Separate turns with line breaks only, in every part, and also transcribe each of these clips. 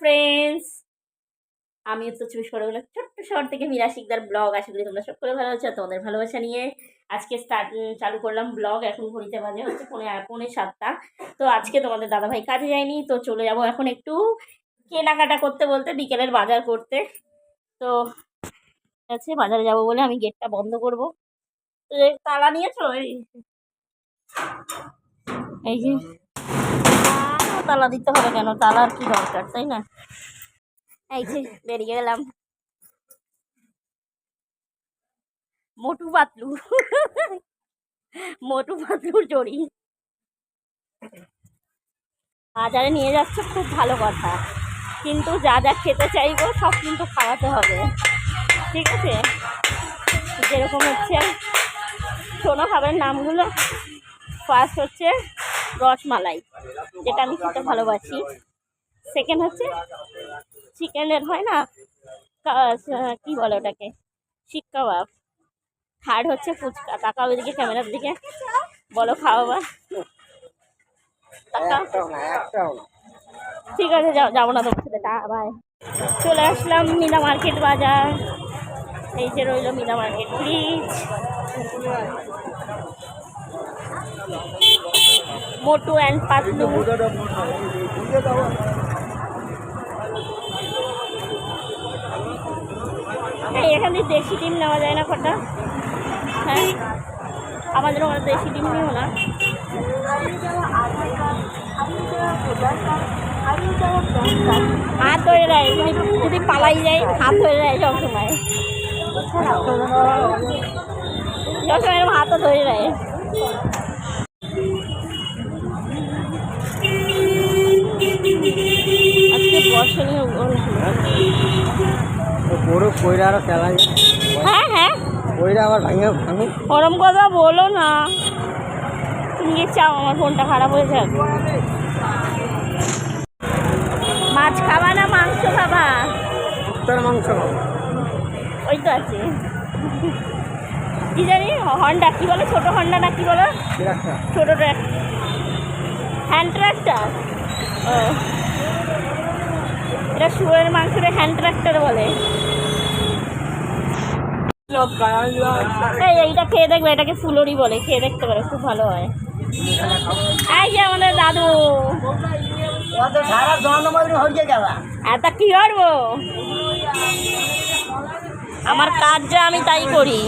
Friends আমি উত্তর চব্বিশ পরগনা ছোট্ট শহর থেকে মীরা শিকদার ব্লগ। আশা করি তোমরা সকলে ভালো আছো, তোমাদের ভালোবাসা নিয়ে আজকে স্টার্ট চালু করলাম ব্লগ। এখন ঘড়িতে বাজে হচ্ছে পৌনে পৌনে সাতটা। তো আজকে তোমাদের দাদাভাই কাজে যায়নি, তো চলে যাব এখন একটু কেনাকাটা করতে বলতে, বিকেলের বাজার করতে। তো আছে, বাজারে যাব বলে আমি গেটটা বন্ধ করব। তালা নিয়েছো? এই যে। তালা দিতে হবে কেন? তালার কি দরকার, তাই না? এই যে, বেরিয়ে গেলাম। মোটু পাতলু। মোটু পাতলুর জড়ি। বাজারে নিয়ে যাচ্ছে, খুব ভালো কথা। কিন্তু যা যা খেতে চাইব, সব কিন্তু খাওয়াতে হবে। ঠিক আছে? যেরকম হচ্ছে। শোনো, খাবারের নামগুলো। ফার্স্ট হচ্ছে রসমালাই যেটা আমি খেতে ভালোবাসি। সেকেন্ড হচ্ছে চিকেনের হয় না, কা- বলে ওটাকে? শিক কাবাব। থার্ড হচ্ছে ফুচকা। তাকাও ওইদিকে ক্যামেরার দিকে। বলো খাওয়াবা তাকাও। ঠিক আছে, যাও, যাব না তোমার সাথে। বাই চলে আসলাম মিনা মার্কেট বাজার। এই যে রইল Meena market please Motu and Patlu এই, এখান থেকে দেশি ডিম নেওয়া যায় না কটা? হ্যাঁ? আমাদের ওখানে দেশি ডিম নিও না। হাত ধরে দেয়, যদি পালাই যায়, হাত ধরে দেয় সবসময় এরকম হাতও ধরে দেয়। বর্ষণী
বড় কইরা আরও খেলা
হ্যাঁ হ্যাঁ।
কইরা আবার ভাঙে ভাঙু।
ওরম কথা বলো না। তুমি চাও আমার ফোনটা খারাপ হয়ে যাক মাছ খাবা না মাংস খাবা?
উত্তর মাংস
ওই তো আছে। কি জানি হন্ডা কি বলে ছোট হন্ডা না কি বলো?
বিরাটটা
ছোট ট্র্যাক হ্যান্ড ট্র্যাক্টর ও। এটা শুয়ের মাংসটা হ্যান্ড ট্র্যাক্টর বলে। এইটা খেয়ে দেখবে, এটাকে ফুলরি বলে, খেয়ে দেখতে পারো, খুব ভালো হয়। এই যে আমাদের দাদু। এত কি করব? আমার কাজ যা আমি তাই করি।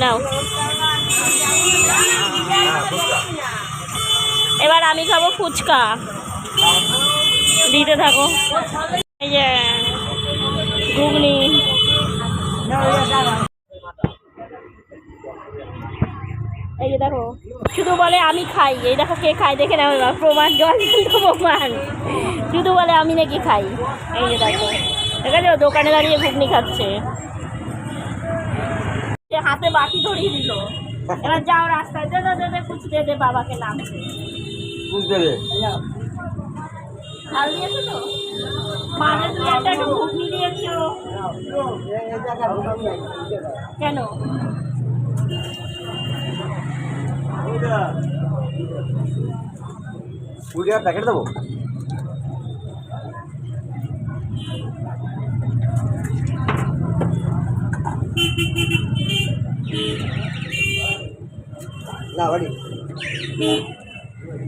নাও। এবার আমি খাব ফুচকা। দিতে থাকো। এই যে ঘুগনি। এই যে দেখো শুধু বলে আমি খাই। এই দেখো কে খাই দেখে বা প্রমাণ জল প্রমাণ। শুধু বলে আমি নাকি খাই। এই যে দেখো ঠিক আছে দোকানে দাঁড়িয়ে ঘুগনি খাচ্ছে। হাতে বাকি ধরিয়ে দিল। এবার যাও রাস্তায়। দে দে দে দে খুঁজতে দে বাবাকে নামছে
বুঝতে রে
তো? তুমি একটা একটু ঘুগনি দিয়েছ কেন?
কুড়ি টাকার প্যাকেট দেবো? না বাড়ি।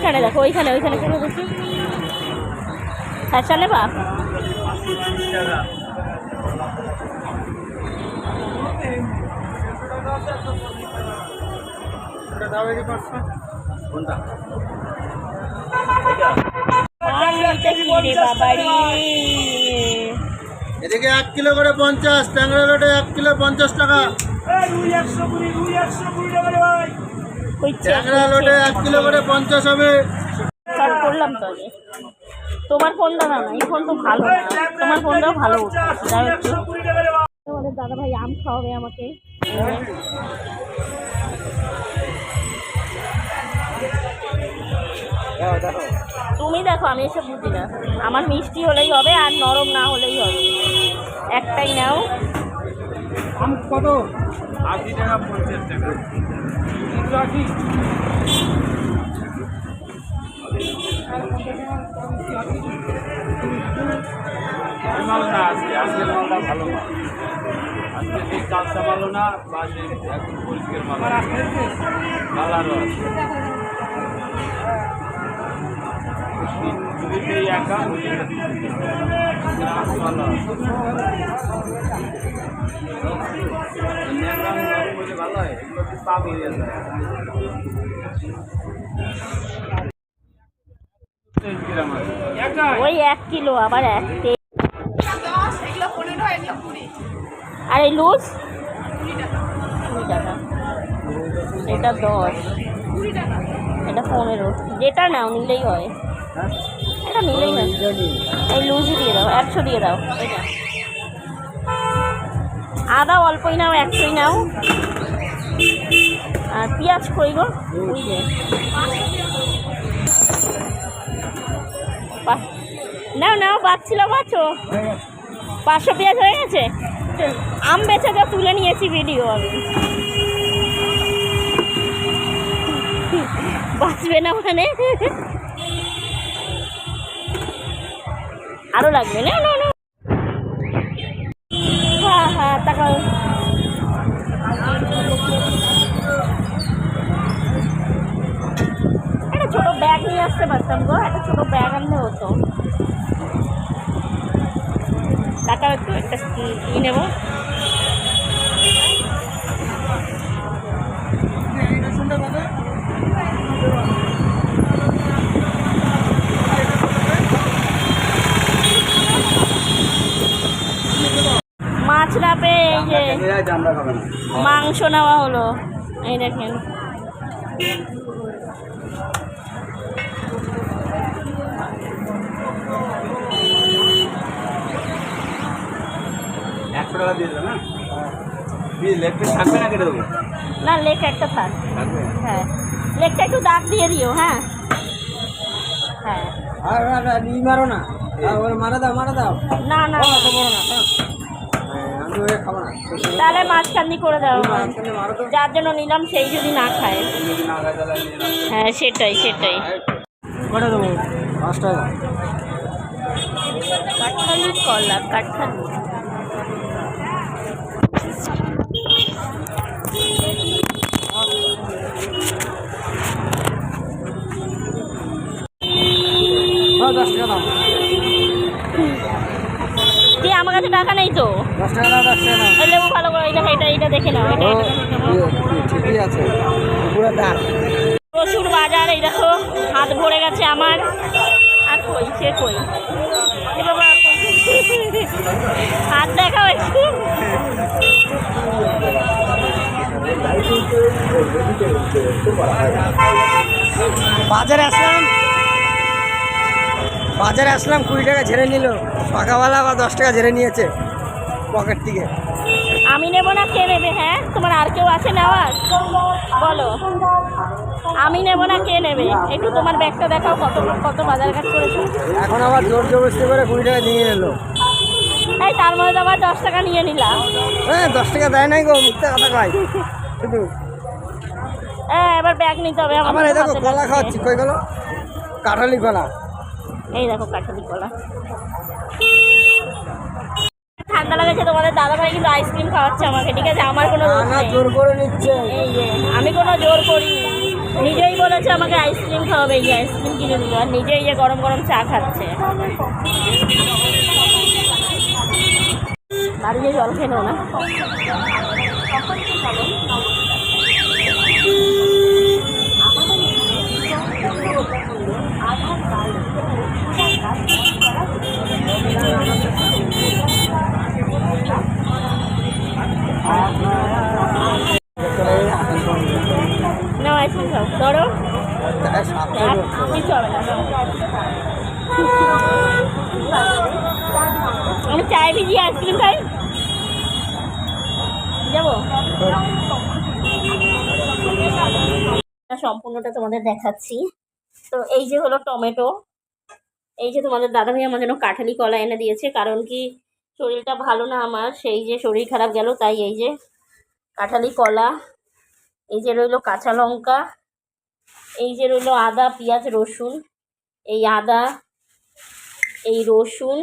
ওইখানে দেখো ওইখানে ওইখানে। কেন দেখি নেবা রে বাবারি?
এদিকে এক কিলো করে পঞ্চাশ ট্যাংরা লোটে এক কিলো পঞ্চাশ টাকা।
কইছে
ট্যাংরা লোটে এক কিলো করে পঞ্চাশ হবে।
শর্ট করলে তো আগে তোমার ফোনটা না না এই ফোন তো ভালো তোমার ফোনটাও ভালো তোমাদের দাদা ভাই আম খাওয়াবে আমাকে। তুমি দেখো আমি এসব বুঝি না। আমার মিষ্টি হলেই হবে আর নরম না হলেই হবে। একটাই নাও।
আম কত?
আশি টাকা পঞ্চাশ টাকা। মাল না আজকে আজকের মালটা ভালো মাল। আজকে সেই কাঁচা মালও না বা সেই একদম পরিষ্কার মাল কালারও আছে। যদি এই একা ওই হয়
এক কিলো আবার এক আর এই লুজ? কুড়ি টাকা। এটা দশ। এটা পনেরো যেটা নাও নিলেই হয়? এটা নিলেই হয় এই লুজই দিয়ে দাও, একশো দিয়ে দাও। আদা অল্পই নাও, একশোই নাও। আর পেঁয়াজ কই গো? নাও নাও বাচ্ছিল বাছো পাঁচশো পেঁয়াজ হয়ে গেছে? আম বেচে যা তুলে নিয়েছি ভিডিও আমি। বাঁচবে না মানে? আরও লাগবে, না না না। হ্যাঁ হ্যাঁ তাকাও। একটা ছোট ব্যাগ নিয়ে আসতে পারতাম গো, একটা ছোট ব্যাগ আনলে হতো। টাকা একটু, একটা কিনে নেব? এই যে
আমরা খাবে না।
মাংস নেওয়া হলো। এই দেখেন।
একশো টাকা দিয়ে দেবে না? থাকবে না কেটে দেবো?
না লেক একটা থাক। হ্যাঁ। লেকটা একটু দাগ দিয়ে দিও হ্যাঁ। হ্যাঁ।
আর মারো না। মারা দাও মারা দাও।
না না তাহলে মাঝখানি করে
দেওয়া তো।
যার জন্য নিলাম সেই যদি না খায়। হ্যাঁ সেটাই সেটাই।
কটা দেবো? পাঁচ টাকা
কাঠখালি কলা কাঠখালি
হ্যাঁ দশ টাকা
কি আমার কাছে টাকা নেই তো।
দশ টাকা দাও দশ টাকা দাও।
লেবু ভালো করে এটা এটা এটা দেখে নাও এটা এটা দেখে নাও।
ঠিকই আছে। পুরো দাম
প্রচুর বাজার এই দেখো হাত ভরে গেছে আমার। আর কই সে কই? বাবা হাত দেখাও একটু।
বাজারে আসলাম। বাজারে আসলাম কুড়ি টাকা ঝেড়ে নিল। পাকাওয়ালা বা দশ টাকা ঝেড়ে নিয়েছে পকেট থেকে।
আমি নেব না কে নেবে হ্যাঁ? তোমার আর কেউ আছে নেওয়ার বলো। আমি নেব না কে নেবে? একটু তোমার ব্যাগটা দেখাও কত কত বাজার ঘাট করেছ।
এখন আবার জোর জবরদস্তি করে কুড়ি টাকা নিয়ে নিল
তাই তার মধ্যে আবার দশ টাকা নিয়ে নিলাম
হ্যাঁ দশ টাকা দেয় নাই গো মিথ্যা কথা কয়। শুধু।
হ্যাঁ এবার ব্যাগ নিতে হবে
আমার এই দেখো কলা। খাওয়াচ্ছি কই গেল? কাঁঠালি কলা।
এই দেখো কাঠালি কলা। ঠান্ডা লাগেছে তোমাদের দাদা ভাই কিন্তু আইসক্রিম খাওয়াচ্ছে আমাকে ঠিক আছে? আমার কোনো
জোর করে নিচ্ছে।
এই যে আমি কোনো জোর করিনি। নিজেই বলেছে আমাকে আইসক্রিম খাওয়াবে এই যে আইসক্রিম কিনে দিল। আর নিজেই যে গরম গরম চা খাচ্ছে। দাঁড়িয়ে জল খেলো না না আইসক্রিম খাও ধরো
সাতটাই
আর
হচ্ছে।
কিছু হবে না পায়ে ভিজিয়ে আইসক্রিম খাই যাব সম্পূর্ণটা তোমাদের দেখাচ্ছি। তো এই যে হলো টমেটো, এই যে তোমাদের দাদাভাই আমার জন্য কাঠালি কলা এনে দিয়েছে, কারণ কি শরীরটা ভালো না আমার, সেই যে শরীর খারাপ গেল, তাই এই যে কাঠালি কলা, এই যে রইল কাঁচা লঙ্কা, এই যে রইল আদা, পেঁয়াজ, রসুন, এই আদা, এই রসুন,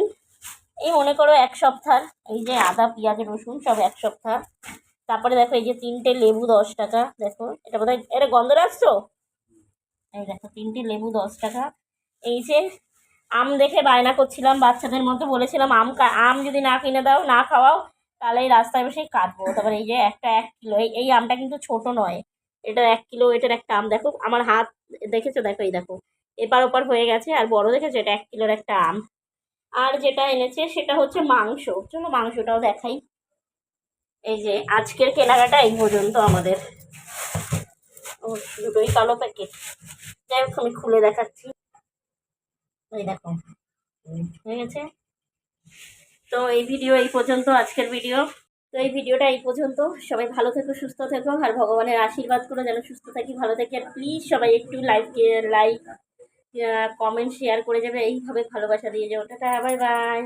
এই মনে করো এক সপ্তাহ, এই যে আদা, পেঁয়াজ, রসুন সব এক সপ্তাহ। তারপরে দেখো এই যে তিনটে লেবু দশ টাকা, দেখো, এটা বোধহয়, এটা গন্ধ রাখছো এই দেখো, তিনটে লেবু দশ টাকা। এই যে আম দেখে বায়না করছিলাম বাচ্চাদের মতো, বলেছিলাম আম আম যদি না কিনে দাও, না খাওয়াও, তাহলে এই রাস্তায় বসেই কাটবো। তারপরে এই যে একটা এক কিলো, এই এই আমটা কিন্তু ছোট নয় এটা এক কিলো, এটার একটা আম। দেখো, আমার হাত, দেখেছ? দেখো, এই দেখো, এপার ওপার হয়ে গেছে, আর বড় দেখেছ? এটা এক কিলোর একটা আম। আর যেটা এনেছে, সেটা হচ্ছে মাংস। চলো মাংসটাও দেখাই। এই যে আজকের কেনাকাটা এই পর্যন্ত আমাদের। ও, দুটোই কালো প্যাকেট যাই হোক, আমি খুলে দেখাচ্ছি। এই দেখো, হয়ে গেছে। তো এই ভিডিও এই পর্যন্ত, আজকের ভিডিও তো এই ভিডিওটা এই পর্যন্ত। সবাই ভালো থেকো, সুস্থ থেকো, আর ভগবানের আশীর্বাদ করে, যেন সুস্থ থাকি, ভালো থাকি। আর প্লিজ সবাই একটু লাইক লাইক কমেন্ট শেয়ার করে যাবে। এইভাবে ভালোবাসা দিয়ে যাও। Tata bye bye